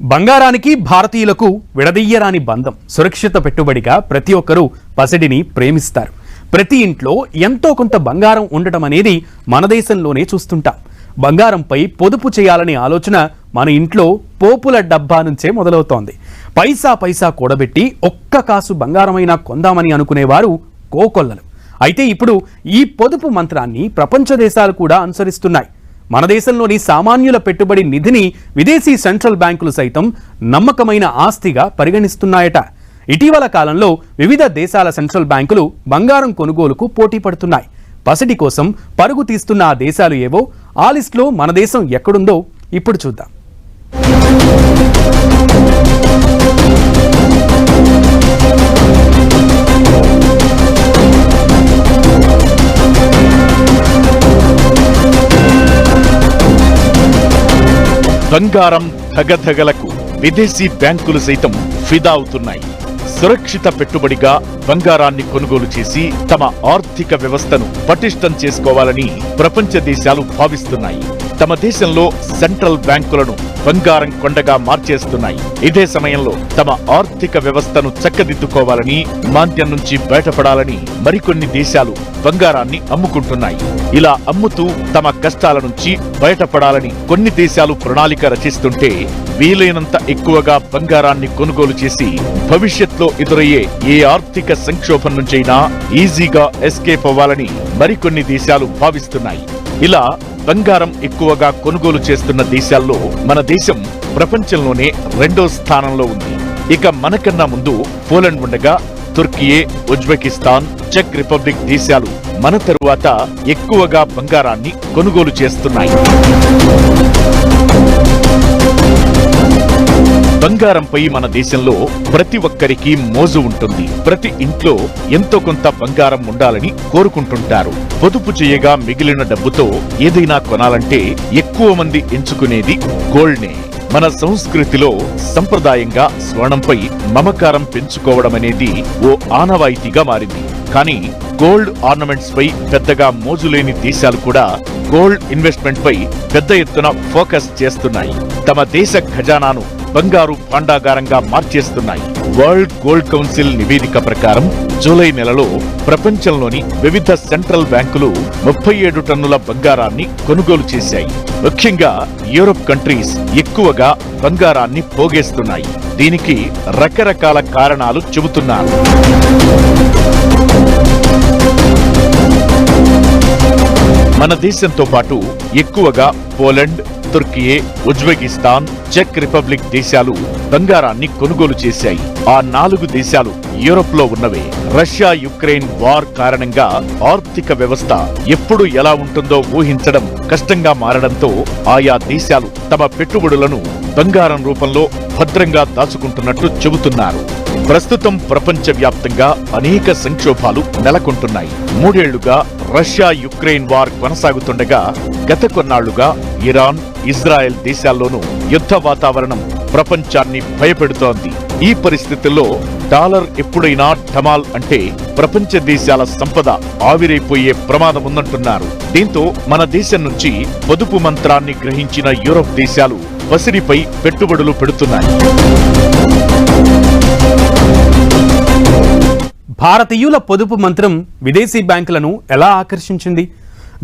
బంగారానికి భారతీయులకు విడదీయరాని బంధం సురక్షిత పెట్టుబడిగా ప్రతి ఒక్కరూ పసిడిని ప్రేమిస్తారు. ప్రతి ఇంట్లో ఎంతో కొంత బంగారం ఉండటం అనేది మన దేశంలోనే చూస్తుంటాం. బంగారంపై పొదుపు చేయాలనే ఆలోచన మన ఇంట్లో పోపుల డబ్బా నుంచే మొదలవుతోంది. పైసా పైసా కూడబెట్టి ఒక్క కాసు బంగారమైనా కొందామని అనుకునేవారు కోకొల్లలు. అయితే ఇప్పుడు ఈ పొదుపు మంత్రాన్ని ప్రపంచ దేశాలు కూడా అనుసరిస్తున్నాయి. మన దేశంలోని సామాన్యుల పెట్టుబడి నిధిని విదేశీ సెంట్రల్ బ్యాంకులు సైతం నమ్మకమైన ఆస్తిగా పరిగణిస్తున్నాయట. ఇటీవల కాలంలో వివిధ దేశాల సెంట్రల్ బ్యాంకులు బంగారం కొనుగోలుకు పోటీ పడుతున్నాయి. పసిటి కోసం పరుగు తీస్తున్న ఆ దేశాలు ఏవో ఆ లిస్టులో మన దేశం ఎక్కడుందో ఇప్పుడు చూద్దాం. బంగారం ధగధగలకు విదేశీ బ్యాంకులు సైతం ఫిదా అవుతున్నాయి. సురక్షిత పెట్టుబడిగా బంగారాన్ని కొనుగోలు చేసి తమ ఆర్థిక వ్యవస్థను పటిష్టం చేసుకోవాలని ప్రపంచ దేశాలు భావిస్తున్నాయి. తమ దేశంలో సెంట్రల్ బ్యాంకులను బంగారం కొండగా మార్చేస్తున్నాయి. ఇదే సమయంలో తమ ఆర్థిక వ్యవస్థను చక్కదిద్దుకోవాలని మాంద్యం నుంచి బయటపడాలని మరికొన్ని దేశాలు బంగారాన్ని అమ్ముకుంటున్నాయి. ఇలా అమ్ముతూ తమ కష్టాల నుంచి బయటపడాలని కొన్ని దేశాలు ప్రణాళిక రచిస్తుంటే వీలైనంత ఎక్కువగా బంగారాన్ని కొనుగోలు చేసి భవిష్యత్లో ఎదురయ్యే ఏ ఆర్థిక సంక్షోభం నుంచైనా ఈజీగా ఎస్కేప్ అవ్వాలని మరికొన్ని దేశాలు భావిస్తున్నాయి. ఇలా బంగారం ఎక్కువగా కొనుగోలు చేస్తున్న దేశాల్లో మన దేశం ప్రపంచంలోనే రెండో స్థానంలో ఉంది. ఇక మనకన్నా ముందు పోలండ్ ఉండగా తుర్కియే ఉజ్బెకిస్తాన్ చెక్ రిపబ్లిక్ దేశాలు మన తరువాత ఎక్కువగా బంగారాన్ని కొనుగోలు చేస్తున్నాయి. బంగారంపై మన దేశంలో ప్రతి ఒక్కరికి మోజు ఉంటుంది. ప్రతి ఇంట్లో ఎంతో కొంత బంగారం ఉండాలని కోరుకుంటుంటారు. పొదుపు చేయగా మిగిలిన డబ్బుతో ఏదైనా కొనాలంటే ఎక్కువ మంది ఎంచుకునేది గోల్డ్నే. మన సంస్కృతిలో సంప్రదాయంగా స్వర్ణంపై మమకారం పెంచుకోవడం అనేది ఓ ఆనవాయితీగా మారింది. కానీ గోల్డ్ ఆర్నమెంట్స్ పై పెద్దగా మోజులేని దేశాలు కూడా గోల్డ్ ఇన్వెస్ట్మెంట్ పై పెద్ద ఎత్తున ఫోకస్ చేస్తున్నాయి. తమ దేశ ఖజానాను బంగారు పాండాగారంగా మార్చేస్తున్నాయి. వరల్డ్ గోల్డ్ కౌన్సిల్ నివేదిక ప్రకారం జూలై నెలలో ప్రపంచంలోని వివిధ సెంట్రల్ బ్యాంకులు ముప్పై ఏడు టన్నుల బంగారాన్ని కొనుగోలు చేశాయి. ముఖ్యంగా యూరోప్ కంట్రీస్ ఎక్కువగా బంగారాన్ని పోగేస్తున్నాయి. దీనికి రకరకాల కారణాలు చెబుతున్నారు మన దేశంతో పాటు ఎక్కువగా పోలండ్ తుర్కియే ఉజ్బెకిస్తాన్ చెక్ రిపబ్లిక్ దేశాలు బంగారాన్ని కొనుగోలు చేశాయి. ఆ నాలుగు దేశాలు యూరోప్లో ఉన్నవే. రష్యా యుక్రెయిన్ వార్ కారణంగా ఆర్థిక వ్యవస్థ ఎప్పుడు ఎలా ఉంటుందో ఊహించడం కష్టంగా మారడంతో ఆయా దేశాలు తమ పెట్టుబడులను బంగారం రూపంలో భద్రంగా దాచుకుంటున్నట్లు చెబుతున్నారు. ప్రస్తుతం ప్రపంచవ్యాప్తంగా అనేక సంక్షోభాలు నెలకొంటున్నాయి. మూడేళ్ళుగా రష్యా యుక్రెయిన్ వార్ కొనసాగుతుండగా గత కొన్నాళ్ళుగా ఇరాన్ ఇజ్రాయెల్ దేశాల్లోనూ యుద్ధ వాతావరణం ప్రపంచాన్ని భయపెడుతోంది. ఈ పరిస్థితుల్లో డాలర్ ఎప్పుడైనా ఢమాల్ అంటే ప్రపంచ దేశాల సంపద ఆవిరైపోయే ప్రమాదం ఉందంటున్నారు. దీంతో మన దేశం నుంచి పొదుపు మంత్రాన్ని గ్రహించిన యూరోప్ దేశాలు వసిరిపై పెట్టుబడులు పెడుతున్నాయి. భారతీయుల పొదుపు మంత్రం విదేశీ బ్యాంకులను ఎలా ఆకర్షించింది?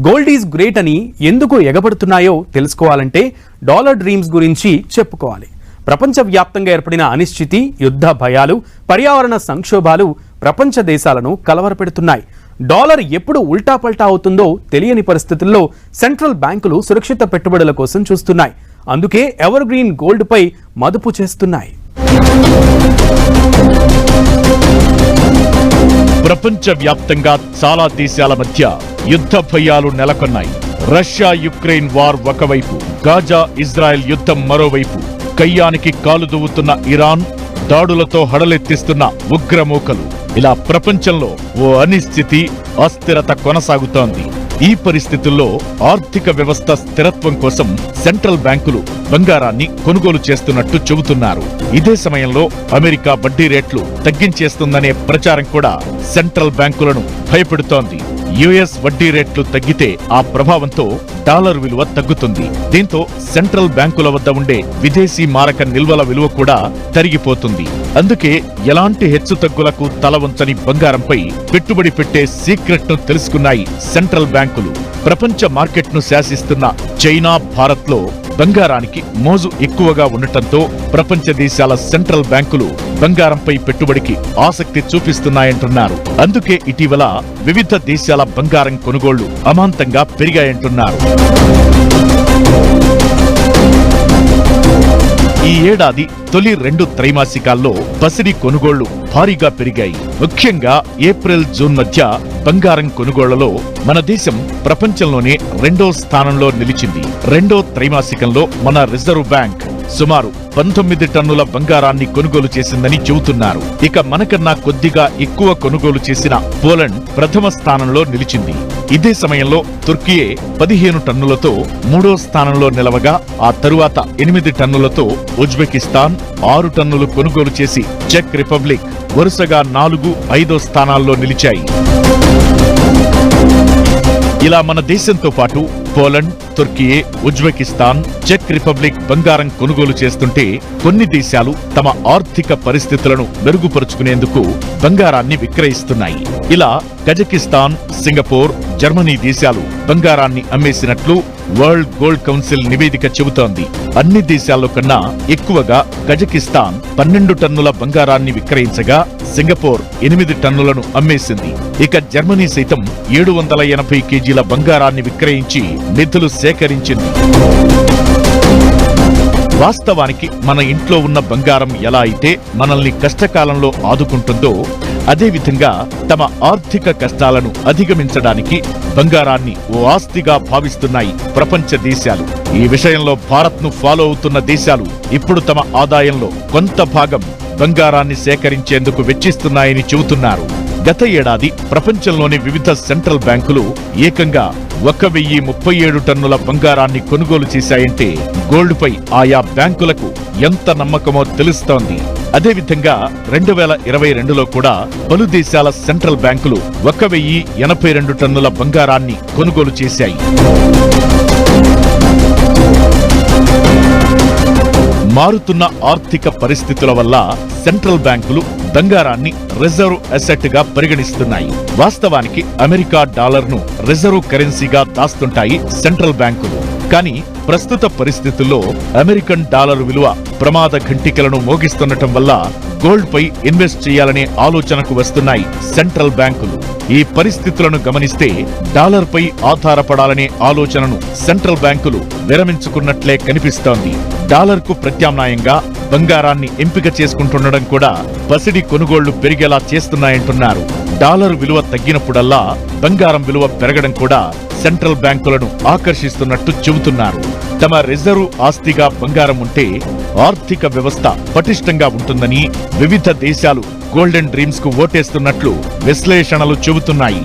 గోల్డ్ ఈజ్ గ్రేట్ అని ఎందుకు ఎగబడుతున్నాయో తెలుసుకోవాలంటే డాలర్ డ్రీమ్స్ గురించి చెప్పుకోవాలి. ప్రపంచవ్యాప్తంగా ఏర్పడిన అనిశ్చితి యుద్ధ భయాలు పర్యావరణ సంక్షోభాలు ప్రపంచ దేశాలను కలవరపెడుతున్నాయి. డాలర్ ఎప్పుడు ఉల్టాపల్టా అవుతుందో తెలియని పరిస్థితుల్లో సెంట్రల్ బ్యాంకులు సురక్షిత పెట్టుబడుల కోసం చూస్తున్నాయి. అందుకే ఎవర్ గ్రీన్ గోల్డ్పై మదుపు చేస్తున్నాయి. ప్రపంచవ్యాప్తంగా చాలా దేశాల మధ్య యుద్ధ భయాలు నెలకొన్నాయి. రష్యా యుక్రెయిన్ వార్ ఒకవైపు గాజా ఇజ్రాయెల్ యుద్ధం మరోవైపు కయ్యానికి కాలు దువ్వుతున్న ఇరాన్ దాడులతో హడలెత్తిస్తున్న ఉగ్రమూకలు. ఇలా ప్రపంచంలో ఓ అనిశ్చితి అస్థిరత కొనసాగుతోంది. ఈ పరిస్థితుల్లో ఆర్థిక వ్యవస్థ స్థిరత్వం కోసం సెంట్రల్ బ్యాంకులు బంగారాన్ని కొనుగోలు చేస్తున్నట్టు చెబుతున్నారు. ఇదే సమయంలో అమెరికా వడ్డీ రేట్లు తగ్గించేస్తుందనే ప్రచారం కూడా సెంట్రల్ బ్యాంకులను భయపెడుతోంది. యుఎస్ వడ్డీ రేట్లు తగ్గితే ఆ ప్రభావంతో డాలర్ విలువ తగ్గుతుంది. దీంతో సెంట్రల్ బ్యాంకుల వద్ద ఉండే విదేశీ మారక నిల్వల విలువ కూడా తరిగిపోతుంది. అందుకే ఎలాంటి హెచ్చుతగ్గులకు తల వంచని బంగారంపై పెట్టుబడి పెట్టే సీక్రెట్ను తెలుసుకున్నాయి సెంట్రల్ బ్యాంకులు. ప్రపంచ మార్కెట్ను శాసిస్తున్న చైనా భారత్లో బంగారానికి మోజు ఎక్కువగా ఉండటంతో ప్రపంచ దేశాల సెంట్రల్ బ్యాంకులు బంగారంపై పెట్టుబడికి ఆసక్తి చూపిస్తున్నాయంటున్నారు. అందుకే ఇటీవల వివిధ దేశాల బంగారం కొనుగోళ్ళు అమాంతంగా పెరిగాయంటున్నారు. ఈ ఏడాది తొలి రెండు త్రైమాసికాల్లో పసిడి కొనుగోళ్ళు భారీగా పెరిగాయి. ముఖ్యంగా ఏప్రిల్ జూన్ మధ్య బంగారం కొనుగోళ్ళలో మన దేశం ప్రపంచంలోనే రెండో స్థానంలో నిలిచింది. రెండో త్రైమాసికంలో మన రిజర్వ్ బ్యాంక్ సుమారు పంతొమ్మిది టన్నుల బంగారాన్ని కొనుగోలు చేసిందని చెబుతున్నారు. ఇక మనకన్నా కొద్దిగా ఎక్కువ కొనుగోలు చేసిన పోలండ్ ప్రథమ స్థానంలో నిలిచింది. ఇదే సమయంలో తుర్కియే పదిహేను టన్నులతో మూడో స్థానంలో నిలవగా ఆ తరువాత ఎనిమిది టన్నులతో ఉజ్బెకిస్తాన్ ఆరు టన్నులు కొనుగోలు చేసి చెక్ రిపబ్లిక్ వరుసగా నాలుగు ఐదో స్థానాల్లో నిలిచాయి. ఇలా మన దేశంతో పాటు పోలండ్ తుర్కియే ఉజ్బెకిస్తాన్ చెక్ రిపబ్లిక్ బంగారం కొనుగోలు చేస్తుంటే కొన్ని దేశాలు తమ ఆర్థిక పరిస్థితులను మెరుగుపరుచుకునేందుకు బంగారాన్ని విక్రయిస్తున్నాయి. ఇలా కజకిస్తాన్ సింగపూర్ జర్మనీ దేశాలు బంగారాన్ని అమ్మేసినట్లు వరల్డ్ గోల్డ్ కౌన్సిల్ నివేదిక చెబుతోంది. అన్ని దేశాల్లో కన్నా ఎక్కువగా కజకిస్తాన్ పన్నెండు టన్నుల బంగారాన్ని విక్రయించగా సింగపూర్ ఎనిమిది టన్నులను అమ్మేసింది. ఇక జర్మనీ సైతం ఏడు వందల ఎనభై కేజీల బంగారాన్ని విక్రయించి నిధులు సేకరించింది. వాస్తవానికి మన ఇంట్లో ఉన్న బంగారం ఎలా అయితే మనల్ని కష్టకాలంలో ఆదుకుంటుందో అదేవిధంగా తమ ఆర్థిక కష్టాలను అధిగమించడానికి బంగారాన్ని ఓ ఆస్తిగా భావిస్తున్నాయి ప్రపంచ దేశాలు. ఈ విషయంలో భారత్ను ఫాలో అవుతున్న దేశాలు ఇప్పుడు తమ ఆదాయంలో కొంత భాగం బంగారాన్ని సేకరించేందుకు వెచ్చిస్తున్నాయని చెబుతున్నారు. గత ఏడాది ప్రపంచంలోని వివిధ సెంట్రల్ బ్యాంకులు ఏకంగా ఒక వెయ్యి ముప్పై ఏడు టన్నుల బంగారాన్ని కొనుగోలు చేశాయంటే గోల్డ్పై ఆయా బ్యాంకులకు ఎంత నమ్మకమో తెలుస్తోంది. అదేవిధంగా రెండు వేల ఇరవై రెండులో కూడా పలు దేశాల సెంట్రల్ బ్యాంకులు ఒక వెయ్యి ఎనభై రెండు టన్నుల బంగారాన్ని కొనుగోలు చేశాయి. మారుతున్న ఆర్థిక పరిస్థితుల వల్ల సెంట్రల్ బ్యాంకులు బంగారాన్ని రిజర్వ్ అసెట్గా పరిగణిస్తున్నాయి. వాస్తవానికి అమెరికా డాలర్ను రిజర్వ్ కరెన్సీగా దాస్తుంటాయి సెంట్రల్ బ్యాంకులు. కానీ ప్రస్తుత పరిస్థితుల్లో అమెరికన్ డాలర్ విలువ ప్రమాద ఘంటికలను మోగిస్తుండటం వల్ల గోల్డ్ పై ఇన్వెస్ట్ చేయాలనే ఆలోచనకు వస్తున్నాయి సెంట్రల్ బ్యాంకులు. ఈ పరిస్థితులను గమనిస్తే డాలర్ పై ఆధారపడాలనే ఆలోచనను సెంట్రల్ బ్యాంకులు విరమించుకున్నట్లే కనిపిస్తోంది. డాలర్కు ప్రత్యామ్నాయంగా బంగారాన్ని ఎంపిక చేసుకుంటుండడం కూడా పసిడి కొనుగోళ్ళు పెరిగేలా చేస్తున్నాయంటున్నారు. డాలర్ విలువ తగ్గినప్పుడల్లా బంగారం విలువ పెరగడం కూడా సెంట్రల్ బ్యాంకులను ఆకర్షిస్తున్నట్టు చెబుతున్నారు. తమ రిజర్వ్ ఆస్తిగా బంగారం ఉంటే ఆర్థిక వ్యవస్థ పటిష్టంగా ఉంటుందని వివిధ దేశాలు గోల్డెన్ డ్రీమ్స్కు ఓటేస్తున్నట్లు విశ్లేషణలు చెబుతున్నాయి.